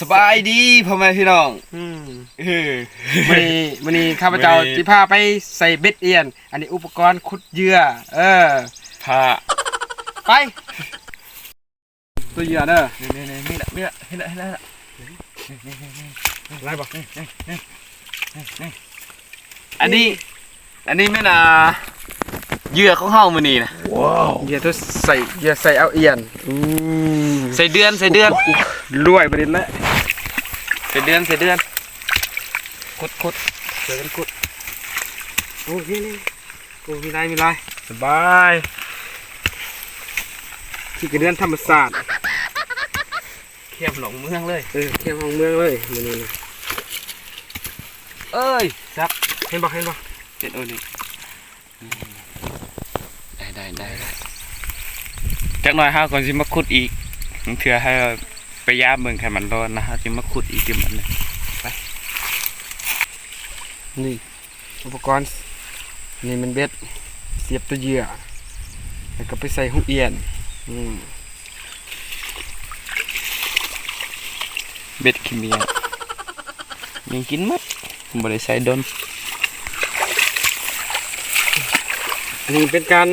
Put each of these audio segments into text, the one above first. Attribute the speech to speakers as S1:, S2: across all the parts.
S1: สบายดีพ่อแม่พี่น้อง
S2: อืม
S1: เออ
S2: วันนี้วันนี้ข้าพเจ้า
S1: วันนี้
S2: จะพาไปใส่เบ็ดเอียน อันนี้อุปกรณ์ขุดเหยื่อ เออ
S1: พา
S2: ไป ตัวเหยื่อเด้อ
S1: นี่นี่นี่ละนี่ละนี่ละนี่ละ
S2: ไรบอก
S1: อันนี้ อันนี้ไม่นาเหยื่อของเฮามื้อนี้นะ
S2: เหยื่อตัวใส่เหยื่อใส่เอาเอียนอืม
S1: ใส่เดือนใส่เดือน
S2: รวยประเด็นแล้ว
S1: ใส่เดือนใส่เดือน
S2: ขุดขุดเจอกันขุดโอ้นี่นี่โอ้มีลายมีลายสบายที่กระเดือนธรรมศาสตร์
S1: เข้มหลงเมืองเลย
S2: เออเที่ยวของเมืองเลยนี่นี่นี่
S1: เอ้ยซับ
S2: เห็นบอกเห็นบอก
S1: เป็นโอ้นี่ได้ได้ได้ได้จักหน่อยเฮาก่อนสิมาขุดอีกเถื่อให้ไปย่ามเบิ่งให้มันร้อนนะฮะสิมาขุดอีกทีมันเลย
S2: นี่อุปกรณ์นี่มันเบ็ดเสียบตัวเหยื่อแล้วก็ไปใส่หูเอียนอืม
S1: เบ็ดขี้เมียยังกินหมดบ่ได้ใส่ดน
S2: อั นนี้เป็นการ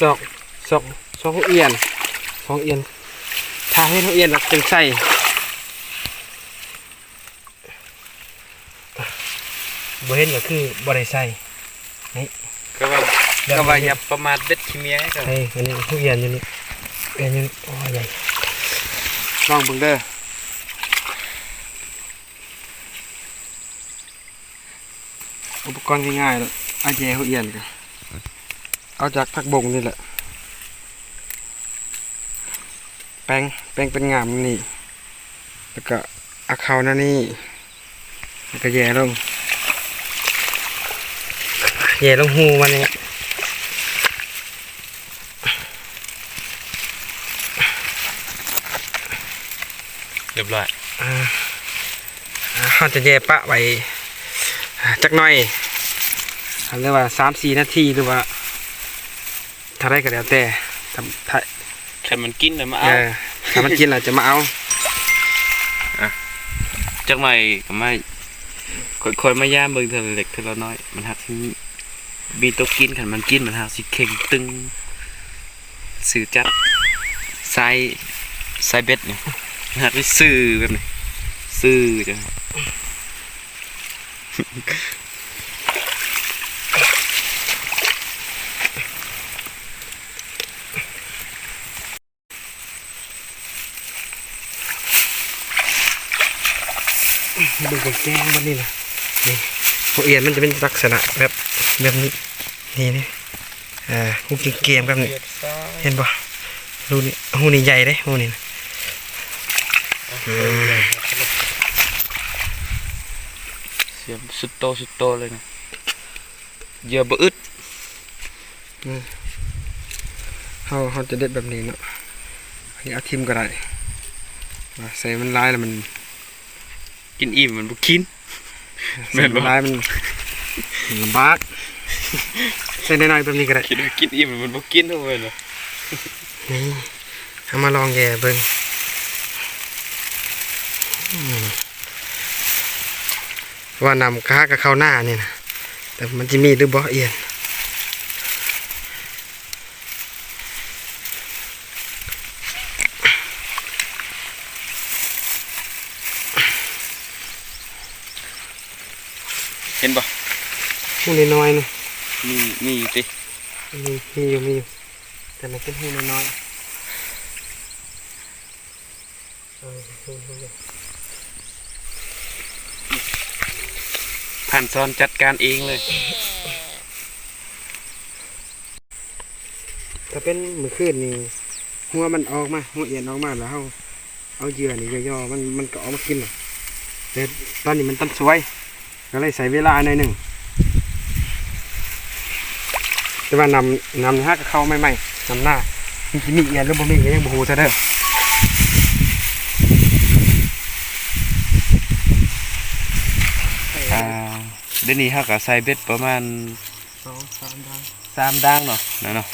S2: สอกสอกสอกหูเอียนสอกหูเอียนถ้าให้หูเอียนแล้วจึงใส่บ่เห็นก็คือบ่ได้ใส่
S1: ก็ว่าก็ว่าอย่าประมาทเบ็ดขี้เมียก็
S2: เฮ้ยอันนี้หูเอียนอยู่นี่เอียนอยู่นี่โอ้ยใหญ่ลองเบิ่งเด้ออุปกรณ์ง่ายๆเลยเอาแย่หูเอียนกัน เอาจากผักบงนี่แหละ แป้งแป้งเป็นงามนี่ แล้วก็เอาเขานั่นนี่แล้วก็แย่ลง แย่ลงหูมันนี่
S1: เรียบร้อย
S2: อ่าอ่าเขาจะแย่ปะไว้อ่าจักหน่อยอ่าเรียกว่าสามสี่นาทีหรือว่า ถ้าได้ก็แล้วแต่ทำถ้า
S1: ถ้ามันกินแล้วมา
S2: เอ
S1: เอา
S2: อถ้ามันกินเราจะมาเอา
S1: จักหน่อยก็มาค่อยๆมาย่ามเบิ่งเท่าละเล็กเท่าละน้อย มันหักสิมีตัวกินคันมันกินมันหักสิเข่งตึงสื่อจัดใส่ใส่เบ็ดเนี่ยมันหักไปซื่อแบบนี้ซื่อจัง
S2: ดูกแกงมันนี่นะนี่หัวเอียนมันจะเป็นลักษณะแบบแบบนี้นี่นี่อ่าหูกินเกมแบบนี้เห็นปะดูนี่หูนี่ใหญ่เลยหูนี่นะอืม
S1: เสียบสุดโตสุดโตเลยนะเหยื่อบ่อึด
S2: เขาเขาจะเด็ดแบบนี้เนาะอันนี้เอาทิมก็ได้ว่าใส่มันลายแล้วมัน
S1: กินอิ่มมันบ่กินแม่นบ่
S2: ใส่ลายมันลำบากใส่น้อยๆแบบนี้ก็ได้
S1: คิดว่ากินอิ่มมันบ่กินเท่าไหร่เนาะ
S2: นี่เอามาลองแย่เบิ่งอืมว่านำค้ากับข้าวหน้านี่นะแต่มันจะมีหรือบ่เอียน
S1: เห็นบ่
S2: หูน้อยๆนะ
S1: มีมีอยู่ติ
S2: มีมีอยู่มีอยู่แต่มันเป็นหูน้อยๆเออหูๆ
S1: ผ่านซ้อนจัดการเองเลย
S2: ถ้าเป็นมือคืนนี่หัวมันออกมาหัวเอียนออกมาแล้วเอาเอาเหยื่อนี่ย่อๆมันมันก็ออกมากินหรอกแต่ตอนนี้มันตันสวย ก็เลยใส่เวลาหน่อยหนึ่งแต่ว่านำนำห้ากับเข้าไม่ไม่นำหน้ามีกิมีเอียนหรือบ่มีก็ยังบ่ฮู้ซะเด้อ
S1: อ่าเดี๋ยวนี้เฮาก็ใส่เบ็ดประมาณ
S2: สองสามดาว
S1: 3ด่างเนาะนั่นเนาะ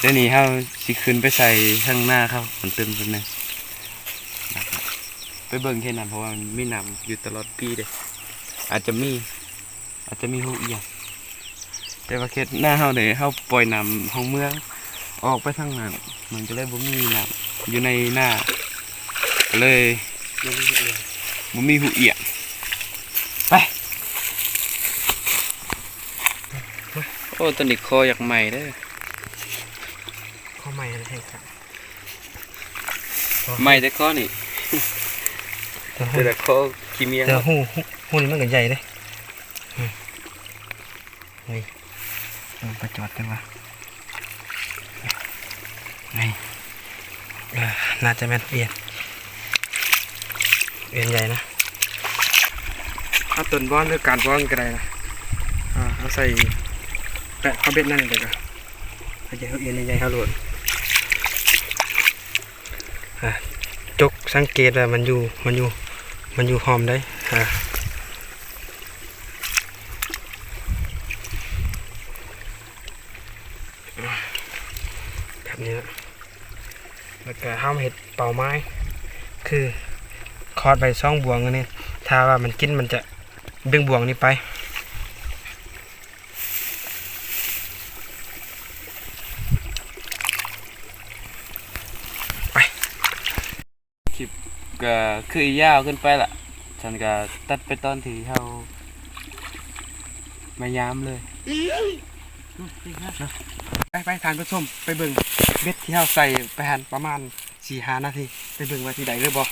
S1: เดี๋ยวนี้เฮาสิขึ้นไปใส่ข้างหน้าเขามันตึมแป๊บนึงนะครับไปเบิ่งแค่นั้นเพราะว่ามันมีน้ำอยู่ตลอดปีเด้ อาจจะมี อาจจะมีหูเอียงแต่ว่าเขตหน้าเฮาเนี่ยเฮาปล่อยน้ำห้องเมืองออกไปทางนั้นมันก็เลยบ่มีน้ำอยู่ในหน้าก็เลยบ่มีหูเอียงไปโอ้ตัวนี้คออยากใหม่เด้อ
S2: ข้อใหม่อะไรให้ครับ
S1: ใหม่แต่คอนี่
S2: แต่หู
S1: แต่คอขี้เมียง
S2: แต่หู หูหูนี่มันก็ใหญ่เลยอืมเฮ้ยเอาไปจอดกันวะนี่เออน่าจะแม่นเอียนเอียนใหญ่นะเอาต้นบอนหรือการบอนก็ได้นะอ่าเอาใส่แปะเข้าเบ็ดนั่นเลยก็เอาใจเขาเอียนใหญ่ๆเขาโหลดอะจกสังเกตว่ามันอยู่มันอยู่มันอยู่หอมได้อ่าแบบนี้นะแล้ว ก็ห้ามเห็ดเป่าไม้ คือคอดใบซ่องบวงอันนี้ถ้าว่ามันกินมันจะดึงบวงนี้ไป
S1: ก็คือยาวขึ้นไปละฉันก็ตัดไปตอนที่เฮามายามเลย
S2: ไปไปทานผู้ชมไปเบิ่งเบ็ดที่เราใส่ไปหันประมาณสี่ห้านาทีไปเบิ่งว่าที่ใดเลยบอก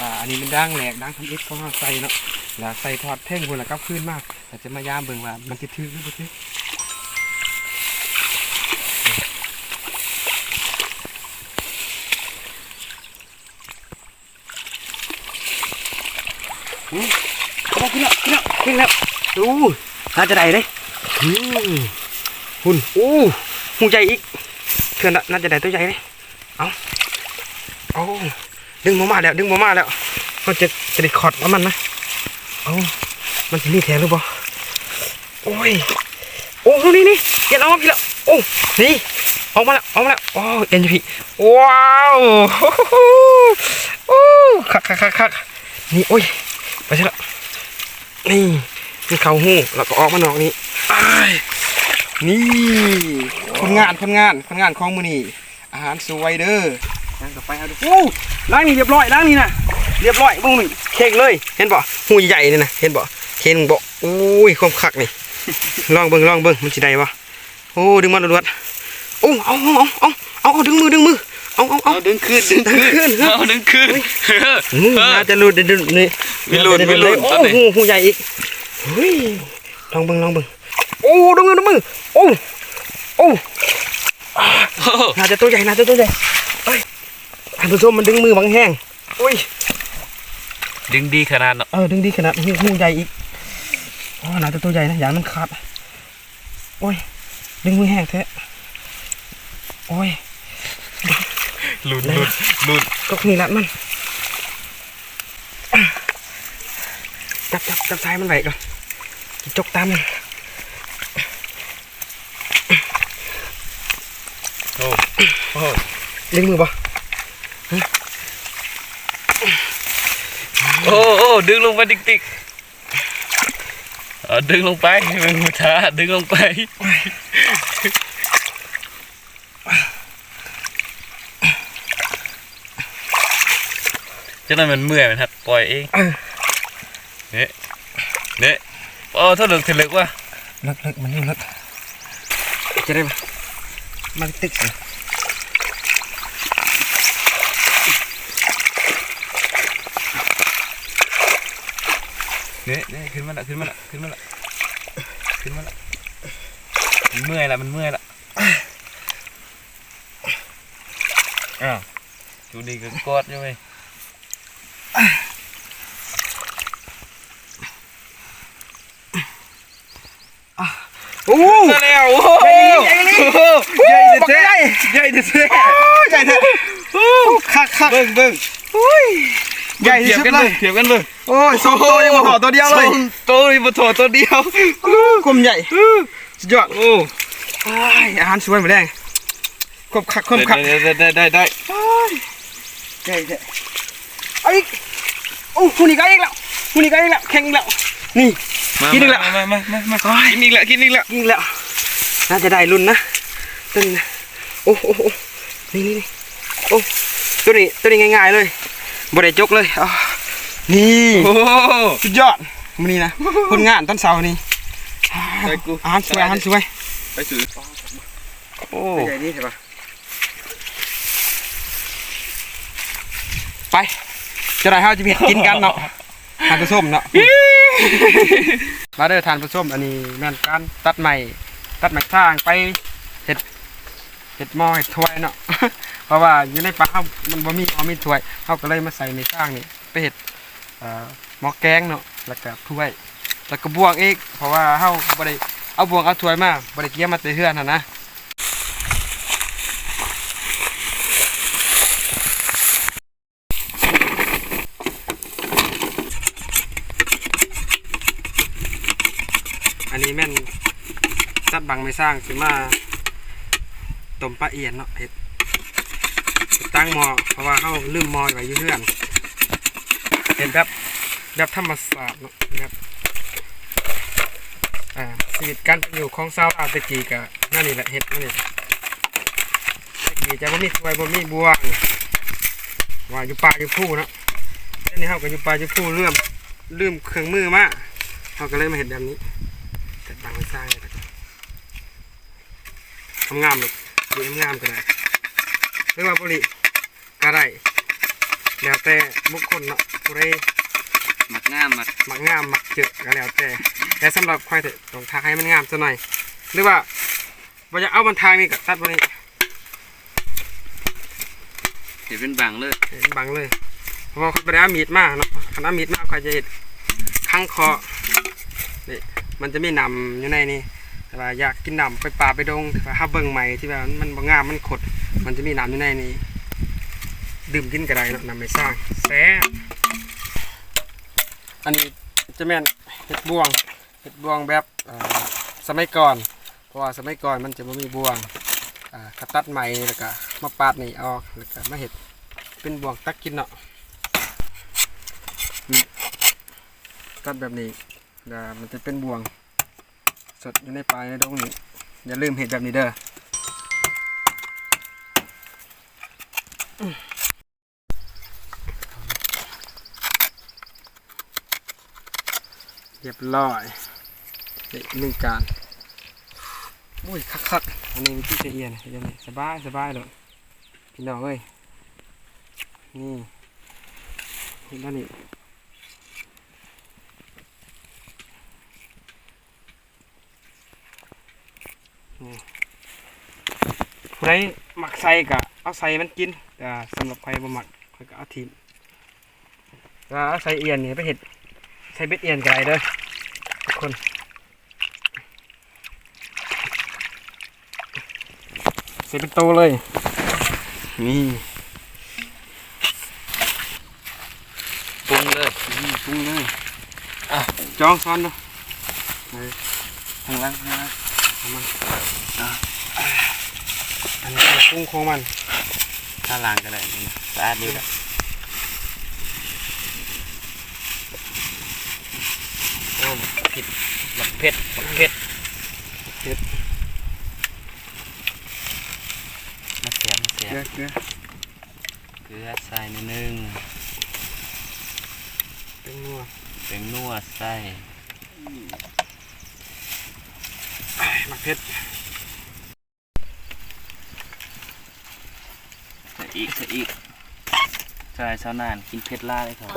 S2: อ่าอันนี้มันด่างแหลกด่างทำอิฐของเราใส่เนาะแล้วใส่ทอดเท่งคนละกับขึ้นมากแต่จะมายามเบิ่งว่ามันจะถึกหรือบ่ถึก ขึ้นแล้วขึ้นแล้วขึ้นแล้วดูน่าจะได้เลยอืมหุ่นโอ้หูใหญ่อีกเพื่อนน่ะน่าจะได้ตัวใหญ่เลยเอาเอาดึงมามาแล้วดึงมามาแล้วเขาจะจะได้ขอดว่ามันนะเอามันจะมีแถมหรือเปล่าโอ้ยโอ้นี่นี่เอ็นออกมาพี่แล้วโอ้นี่ออกมาแล้วออกมาแล้วโอ้เอ็นจะพี่ว้าวโอ้คักคักคักคักนี่โอ้ย ไปใช่แล้วนี่นี่เขาหูแล้วก็ออกมานอกนี้นี่คนงานคนงานคนงานของมือนี่อาหารสวยเด้อนั่งกไปเอาดูโอ้ล้างนี่เรียบร้อยล้างนี่นะเรียบร้อยบุ้งนี่เค้งเลย เห็นบ่หูใหญ่นี่นะเห็นบ่เค้งบ่โอ้ยความคักนี่ลองเบิ่งลองเบิ่งมันสิได้บ่โอ้ดึงมันรวดโอ้เอาเอาเอาเอาเอาดึงมือดึงมือ เอาเอาเอา
S1: เอาดึงขึ้นดึง
S2: ดึงขึ้
S1: ขึ้
S2: น
S1: นเอาดึงขึ้น
S2: อืมน่าจะหลุดเดี๋ยวเดี๋ยวนี่
S1: มีหลุด
S2: เดี๋ยว
S1: มีหลุด
S2: โอ้
S1: ตอนนี้
S2: โหหูใหญ่อีกเฮ้ยลองเบิ่งลองเบิ่งโอ้ดึงมือดึงมือโอ้โอ้น่าจะตัวใหญ่น่าจะตัวใหญ่เอ้ยท่านผู้ชมมันดึงมือบางแห้งโอ้ย
S1: ดึงดีขนาดเนาะ
S2: เออดึงดีขนาดหูหูใหญ่อีกอ๋อน่าจะตัวใหญ่นะอย่าให้มันขาดโอ้ยดึงมือแห้งแท้โอ้ย
S1: ห ลุดหลุดหลุด
S2: ก็นี่ละมันจับจับจับซ้ายมันไว้ก่อนจกตามมัน
S1: โอ้โอ้
S2: ดึงมือบ่
S1: โอ้โอ้ดึงลงไปติ๊กติ๊กเอาดึงลงไปมันหูช้าดึงลงไป จังนั้นมันเมื่อยมันหัดปล่อยเอง
S2: เออ
S1: เนี่ยเนี่ยโอ้ถ้าเหลือกถึงเหลือกว่ะ
S2: เลิกเลิกมันนี่เลิกจะได้ปะมันตึกสิ
S1: เนี่ยเนี่ยขึ้นมาละขึ้นมาละขึ้นมาละขึ้นมาละมันเมื่อยละมันเมื่อยละอ้าวดูดีก็กอดใช่ไหม
S2: โอ้
S1: มาแล้วโอ้โห
S2: ใหญ่เลย
S1: ใหญ่
S2: ใหญ่
S1: เท่
S2: ใหญ่
S1: ใหญ่เท่
S2: ใหญ่เถอะคักคัก
S1: เบิ่งเบิ่ง
S2: ใหญ่ที่
S1: เทียบ
S2: สุด
S1: กัน
S2: เล
S1: เลยยเทียบกันเลย
S2: โอ้ยสองตัวยังมาขอตัวเดียวเลย
S1: สองตัวยังมาถอดตัวเดียว
S2: กลมใหญ่สุดยอด
S1: โอ้
S2: อ้ายอาหารสวยหมดแดงคมขักคมขัก
S1: ได้ได้ได้ได้ได้
S2: ใช่ใช่เอาอีกโอ้คุณนี่ก็อีกแล้วคุณนี่ก็อีกแล้วแข่งอีกแล้วนี่
S1: มา
S2: กินอีกแล้ว
S1: มามามามา
S2: โอ้ย
S1: กินอีกแล้วกินอีกแล้ว
S2: ยิงแล้วน่าจะได้รุ่นนะตึ้งนะโอ้โอ้โอ้นี่นี่นี่โอ้ตัวนี้ตัวนี้ง่ายๆเลยบริจกเลยอ๋อนี่
S1: โอ้
S2: สุดยอดมันนี่นะผลงานตอนเสาร์นี่
S1: ใส่กู
S2: อาหารสวยอาหารสวย
S1: ไปถือโอ้
S2: ใหญ่นี่ใช่ปะไปจะได้เฮาจะไปเฮ็ดกินกันเนาะ ทานผสมเนาะ มาเด้อทานผสมอันนี้แม่นการตัดใหม่ ตัดใหม่ทางไปเฮ็ดเฮ็ดหม้อเฮ็ดถ้วยเนาะ เพราะว่าอยู่ในป่าเฮามันบ่มีหม้อมีถ้วยเฮาก็เลยมาใส่ในข้างนี่ไปเฮ็ดเอ่อหม้อแกงเนาะแล้วก็ถ้วย แล้วก็บวงอีกเพราะว่าเฮาบ่ได้เอาบวงเอาถ้วยมาบ่ได้เกี่ยมมาแต่เฮือนหั่นนะ นนี้แม่นจัดบังไม่สร้างสิมาต้มปลาเอียนเนาะเห็ดตั้งหมอเพราะว่าเขาลืมหมอไว้อยู่เพื่อนเห็ดแบบแบบธรรมศาสตร์เนาะแบบอ่าชีวิตการอยู่ของชาวอาตะกี้กะนั่นนี่แหละเห็ดนั่นนี่ตะกีจะบ่มีถ้วยบ่มีบวงว่าอยู่ป่าอยู่ผู้เนาะเดี๋ยวนี้เฮาก็อยู่ป่าอยู่ผู้เรื่มลืมเครื่องมือมาเฮาก็เลยมาเห็ดแบบนี้ แต่บางไม่สร้างเลยทำงามเลยดูงามก็ได้หรือว่าบริก็ได้แล้วแต่บุคคลเนาะผู้ใด
S1: หมักงามหมัก
S2: มักงามหมักเจอก็แล้วแต่แต่สำหรับควายเถอะต้องทาให้มันงามซะหน่อยหรือว่าบ่จะเอามันทางนี่ก็ตัดบนนี้
S1: เห็นเป็นบางเลย
S2: เห็นบังเลยเพราะว่าเขาไปเอามีดมาเนาะคันเอามีดมาควายจะเห็นข้างคอนี่ มันจะไมีหนำอยู่ในนี่แต่ว่าอยากกินนำไปป่าไปดงแต่ว่าถ้าเบิ่งใหม่ที่ว่ามันบ่งามมันขด มันจะมีนำอยู่ในนี้ดื่มกินก็ได้เนาะนำไปสร้างแซ่อันนี้จะแม่นเห็ดบวงเห็ดบวงแบบสมัยก่อน เพราะว่าสมัยก่อนมันจะไม่มีบวงอ่าเขาตัดใหม่แล้วก็มาปาดนี่ออกแล้วก็มาเห็ดเป็นบวงตักกินเนาะตัดแบบนี้ แล้วมันจะเป็นบ่วง สดอยู่ในปลายในดงนี้อย่าลืมเห็ดแบบนี้เด้อเรียบร้อยนี่หนึ่งจานอุ้ยคักคักๆอันนี้วิธีเอียนเห็นไหมสบายสบายเลยพี่น้องเอ้ยนี่เห็นแล้วนี่นี่ผู้ใดหมักใส่กะเอาใส่มันกินแต่สำหรับใครบ่หมักใครก็เอาทีมแล้วเอาใส่เอียนนี่ไปเห็ดใช้เบ็ดเอียนไกลเด้อทุกคนใส่เป็นโตเลย นี่
S1: ปรุงเลยนี่
S2: ปรุงเลยอะจองซ้อนเนาะ
S1: ทางล่างทางล่าง
S2: เอามันอะ อันนี้คือปรุงของมัน
S1: ทางล่างก็ได้นี่สะอาดดีละโอ้ผิดบักเผ็ดบักเผ็ดเผ็ดมาเสียมาเสีย
S2: เกลือเกลือ
S1: เกลือใส่นิดนึง
S2: เป็นนัว
S1: เป็นนัวใส่
S2: หมักเผ็ด
S1: ใอีกใส่อีกใส่ชาวนานกินเผ็ดล่าเลยครับ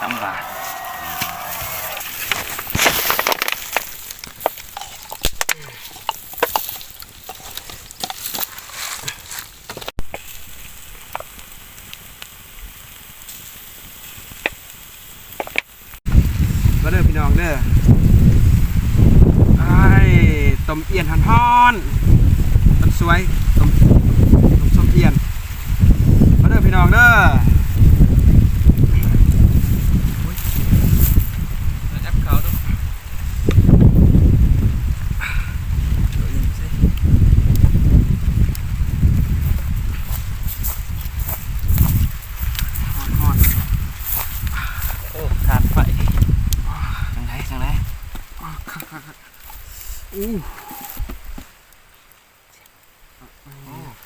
S1: สามบาท
S2: ก็เด้อพี่น้องเด้อไอ้ต้มเอียนหันฮ้อนๆต้นสวยต้ม ต้มส้มเอียนมาเด้อพี่น้องเด้อ
S1: ปเขาดู
S2: เดี๋ยวอีกสิ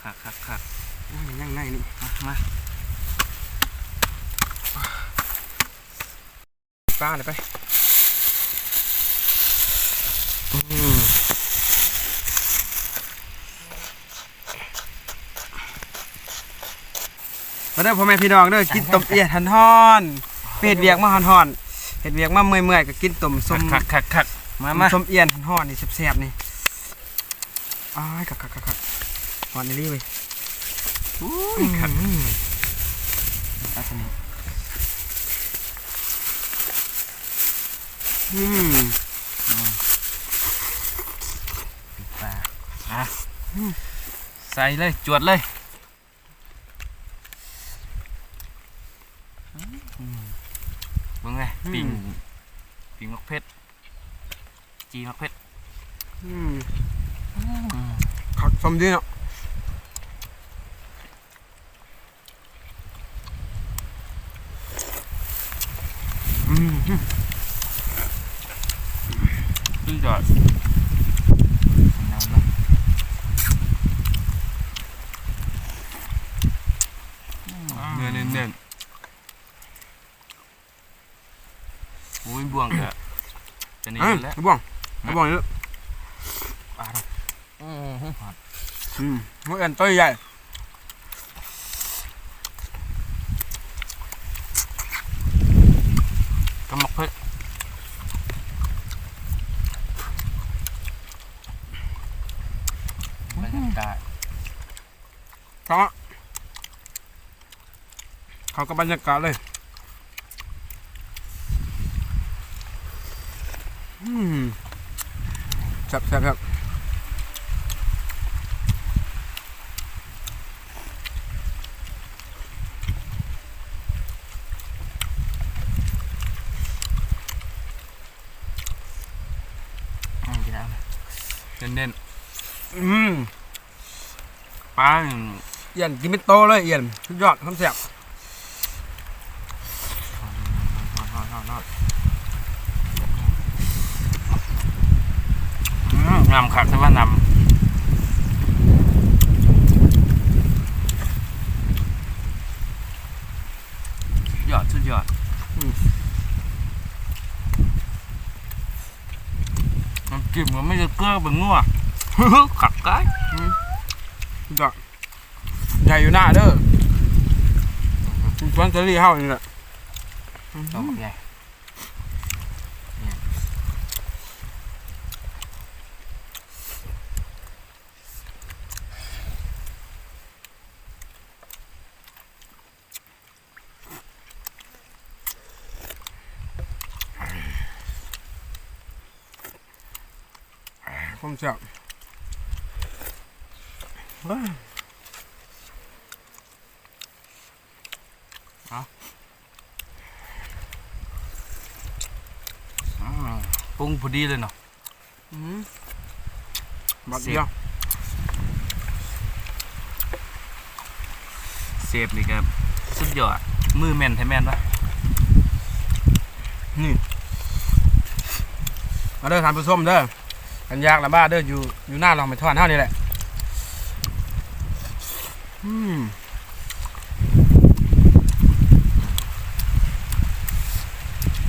S1: คักคักคัก
S2: อุ้ยยังไงนี่
S1: มามา
S2: ป้าเลยไป
S1: อืม
S2: มาเด้อพ่อแม่พี่น้องเด้อกินต้มเอียดหันทอนไปเฮ็ดเวียกมาหันทอนเฮ็ดเวียกมาเมื่อยๆก็กินต้มส้ม
S1: คักคักคักมามา
S2: ส้มเอียนหันทอนนี่แซ่บๆนี่อ้ายคักๆๆๆ หอนนี่ลี่เว้ย
S1: อุ้ยคัก
S2: อืม
S1: อัศนี
S2: อืม
S1: ปลาอะใส่เลย จวดเลยอืมเบิ่งไงปิ่งปิ่งมักเพชรจีมักเพชร
S2: อืมคักส้มดีเนาะ อืม
S1: ขึ้นจอดน้ำมา
S2: เนื้อเน้น
S1: โอ้ยบ่วงก็จะ
S2: ๆ
S1: นี่
S2: เอ้ย
S1: แล้ว
S2: กระบ้องกระบ้องนี่
S1: อืม
S2: อืมหัวเอ็นตัวใหญ่
S1: ก็มักเพชรบรรยากาศ
S2: เขาอะเขาก็บรรยากาศเลย อืม แซ่บแซ่บครับ
S1: อืมกินน้ำเน้น
S2: อืม
S1: ๆปลาหนึ่ง
S2: เอียนกินเป็นโตเลยเอียนสุดยอดทำแซ่บ
S1: อืม นำขักใช่ว่านำยอดสุดยอดน้ำจิ้มมันไม่จะเกลือเป็นงัวขักไก่
S2: สุดยอดใหญ่อยู่หน้าเด้อสวนเซรีเฮานี่แหละ
S1: ต้องใหญ่เนี่ย
S2: ความแซ่บว้า
S1: อืมปรุงพอดีเลยเนาะ
S2: อืมบัดเดียว
S1: เซฟนี่ครับสุดยอด มือแม่นไทยแม่นปะ
S2: มาเด้อทานผู้ชมเด้อ กันยากละบ้าเด้ออยู่อยู่หน้าลองไปทอดเท่านี่แหละอืม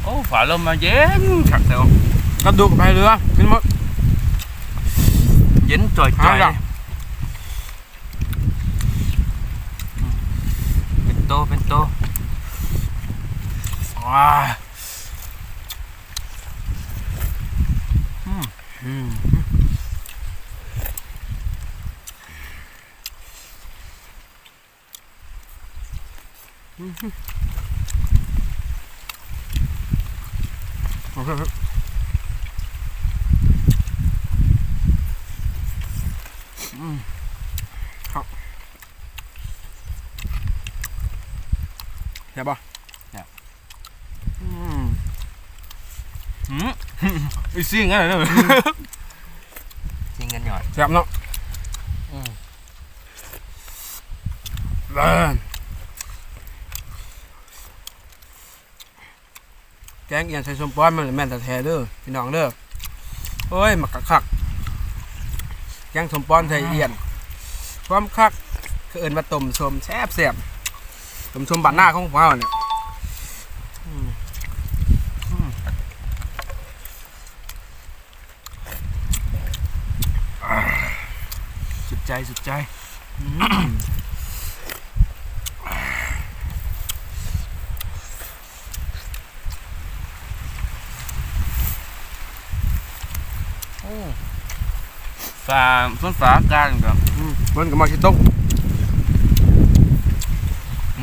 S1: โอ้ฝาลมมาเย็นขักเดียว
S2: กระดูกไปเรือกินหมด
S1: เย็นจ่อยจ่อย
S2: เอาล่ะ
S1: เป็นโตเป็นโต
S2: ว้าอืม โอเคครับอืมครับเห็นปะอืม
S1: หืม
S2: ไอ้ซิ่งอะไรเนี่ย
S1: จริงกันหยอด
S2: แซ่บเนาะ
S1: อืม
S2: เบิ่นแกง เอียนใส่สมป้อนมันแม่นแต่แท้เด้อพี่น้องเด้อโอ้ยมักคักๆแกงสมป้อนใส่เอียนความคักคือเอินว่าต้มชมแซ่บแซ่บต้มชมบ้านหน้าของพวเราเนี่ยสุดใจสุดใจอืมโอ้
S1: ฝาต้นฝากลางก็
S2: อืมมันก็มาชิตก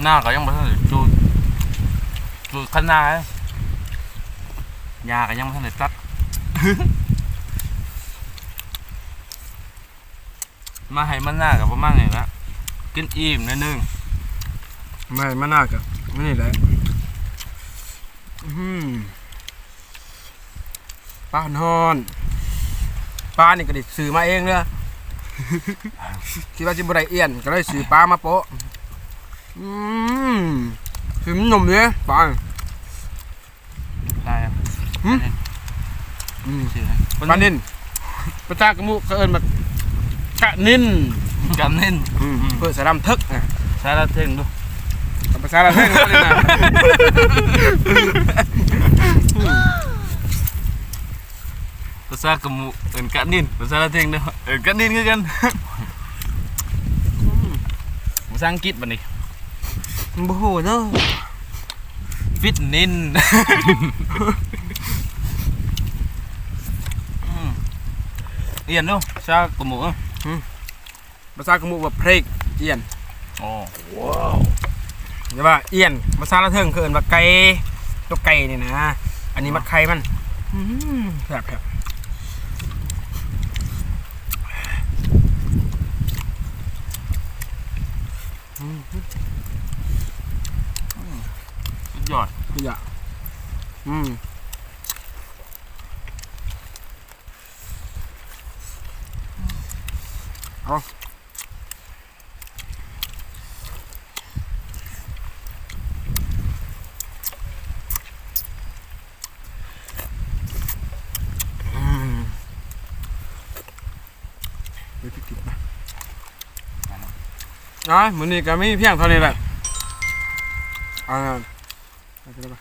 S1: หน้าก็ยังบ่ทันได้จูดจูดขนาดยาก็ยังบ่ทันได้ตัด มาให้มันหน้ากับประมาณนี้ละกินอิ่มหนิดนึง
S2: ไม่มาน่ากับไม่นี่แหละอืมปลาฮอน ปลานี่ก็ไดิซื้อมาเองเด้อคิดว่าจิบไรเอียนก็เลยซื้อปลามาโปะอืมคือมันหนุ่มเลยปลา
S1: ได้ครับ
S2: หืมอืม
S1: ชื่อ
S2: ปลานินประชากระมุเขาเอิญมากะนิน
S1: กันเน้น
S2: อืมเพื่อสะดำทึกอะ
S1: ใช้ละเท่งดู
S2: ภาษาละเท่งเขาเลยนะ
S1: ภาษากะหมูเอิ้นกะนินภาษาละเท่งเด้อเอิ้นกะนินคือกันภาษาอังกฤษบัดนี้
S2: โอ้โหเนาะ
S1: ฟิตนินอืมเอียนดูชากะหมู
S2: ภาษากระมุว่าเพลกเอียน
S1: โอ้
S2: ใช่ป่ะเอียนภาษาละเทิงคือเอินว่าไก่ตัวไก่นี่นะ อันนี้มัดไข่มันอื้อหือแซ่บแซ่บ
S1: สุดยอด
S2: นี่อะอืมเอาอืมเดี๋ยวพี่กินนะ อะมื้อนี้ก็มีเพียงเท่านี้แหละอ่าเอาไปเลยปะ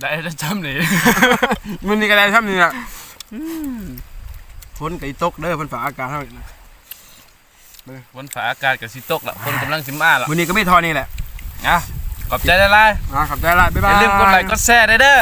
S1: ได้แล้วจำเลย
S2: มันนี่ก็ได้ทำนี่แหละพ้นไก่ตกเด้อเพิ่นฝากอากาศเท่านี้นะ
S1: วันฝาอากาศกับสิตกละคนกำลังสิมาละ
S2: มื้อนี้ก็ไม่ทอนี่แหละ
S1: อะขอบใจได้ไล่
S2: อ่าขอบใจละบ๊ายบา
S1: อย่ายลืมกดไลค์กดแชร์ได้เด้อ